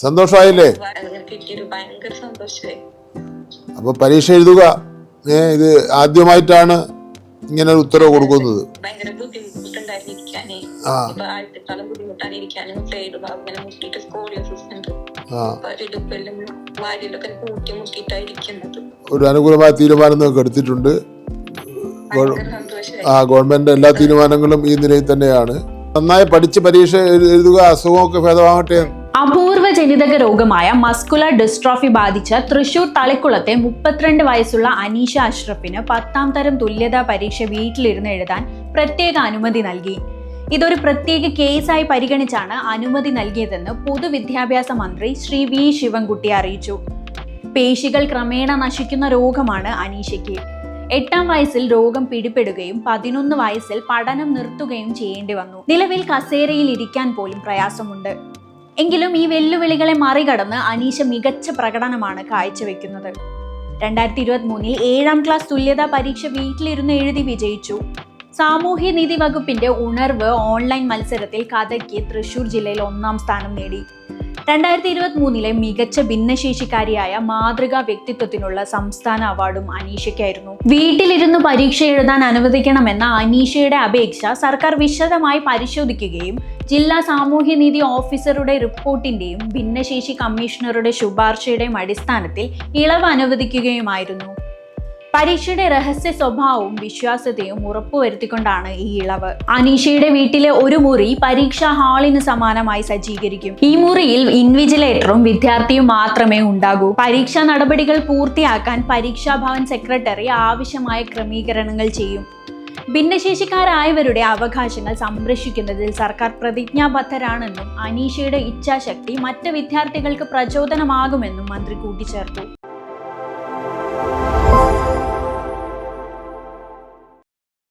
സന്തോഷമായില്ലേ? അപ്പൊ പരീക്ഷ എഴുതുക. ഏ ഇത് ആദ്യമായിട്ടാണ് ഇങ്ങനെ ഒരു ഉത്തരവ് കൊടുക്കുന്നത്. ഒരു അനുകൂലമായ തീരുമാനം നിങ്ങൾക്ക് എടുത്തിട്ടുണ്ട്. ആ ഗവൺമെന്റ് എല്ലാ തീരുമാനങ്ങളും ഈ നിലയിൽ തന്നെയാണ്. നന്നായി പഠിച്ച് പരീക്ഷ എഴു- എഴുതുക. അസുഖമൊക്കെ ഭേദമാകട്ടെ ജനിതക രോഗമായ മസ്കുലർ ഡിസ്ട്രോഫി ബാധിച്ച തൃശൂർ തളിക്കുളത്തെ മുപ്പത്തിരണ്ട് വയസ്സുള്ള അനീഷ അഷ്റഫിന് പത്താം തരം തുല്യതാ പരീക്ഷ വീട്ടിലിരുന്ന് എഴുതാൻ പ്രത്യേക അനുമതി നൽകി. ഇതൊരു പ്രത്യേക കേസായി പരിഗണിച്ചാണ് അനുമതി നൽകിയതെന്ന് പൊതുവിദ്യാഭ്യാസ മന്ത്രി ശ്രീ വി ശിവൻകുട്ടി അറിയിച്ചു. പേശികൾ ക്രമേണ നശിക്കുന്ന രോഗമാണ് അനീഷയ്ക്ക്. എട്ടാം വയസ്സിൽ രോഗം പിടിപെടുകയും പതിനൊന്ന് വയസ്സിൽ പഠനം നിർത്തുകയും ചെയ്യേണ്ടി വന്നു. നിലവിൽ കസേരയിൽ ഇരിക്കാൻ പോലും പ്രയാസമുണ്ട്. എങ്കിലും ഈ വെല്ലുവിളികളെ മറികടന്ന് അനീഷ മികച്ച പ്രകടനമാണ് കാഴ്ചവെക്കുന്നത്. രണ്ടായിരത്തി ഇരുപത്തി മൂന്നിൽ ഏഴാം ക്ലാസ് തുല്യതാ പരീക്ഷ വീട്ടിലിരുന്ന് എഴുതി വിജയിച്ചു. സാമൂഹ്യ നീതി വകുപ്പിന്റെ ഉണർവ് ഓൺലൈൻ മത്സരത്തിൽ കഥയ്ക്ക് തൃശൂർ ജില്ലയിൽ ഒന്നാം സ്ഥാനം നേടി. രണ്ടായിരത്തി ഇരുപത്തി മൂന്നിലെ മികച്ച ഭിന്നശേഷിക്കാരിയായ മാതൃകാ വ്യക്തിത്വത്തിനുള്ള സംസ്ഥാന അവാർഡും അനീഷയ്ക്കായിരുന്നു. വീട്ടിലിരുന്ന് പരീക്ഷ എഴുതാൻ അനുവദിക്കണമെന്ന അനീഷയുടെ അപേക്ഷ സർക്കാർ വിശദമായി പരിശോധിക്കുകയും ജില്ലാ സാമൂഹ്യനീതി ഓഫീസറുടെ റിപ്പോർട്ടിന്റെയും ഭിന്നശേഷി കമ്മീഷണറുടെ ശുപാർശയുടെയും അടിസ്ഥാനത്തിൽ ഇളവ് അനുവദിക്കുകയുമായിരുന്നു. പരീക്ഷയുടെ രഹസ്യ സ്വഭാവവും വിശ്വാസ്യതയും ഉറപ്പുവരുത്തിക്കൊണ്ടാണ് ഈ ഇളവ്. അനീഷയുടെ വീട്ടിലെ ഒരു മുറി പരീക്ഷാ ഹാളിന് സമാനമായി സജ്ജീകരിക്കും. ഈ മുറിയിൽ ഇൻവിജിലേറ്ററും വിദ്യാർത്ഥിയും മാത്രമേ ഉണ്ടാകൂ. പരീക്ഷാ നടപടികൾ പൂർത്തിയാക്കാൻ പരീക്ഷാ ഭവൻ സെക്രട്ടറി ആവശ്യമായ ക്രമീകരണങ്ങൾ ചെയ്യും. ഭിന്നശേഷിക്കാരായവരുടെ അവകാശങ്ങൾ സംരക്ഷിക്കുന്നതിൽ സർക്കാർ പ്രതിജ്ഞാബദ്ധരാണെന്നും അനീഷയുടെ ഇച്ഛാശക്തി മറ്റ് വിദ്യാർത്ഥികൾക്ക് പ്രചോദനമാകുമെന്നും മന്ത്രി കൂട്ടിച്ചേർത്തു.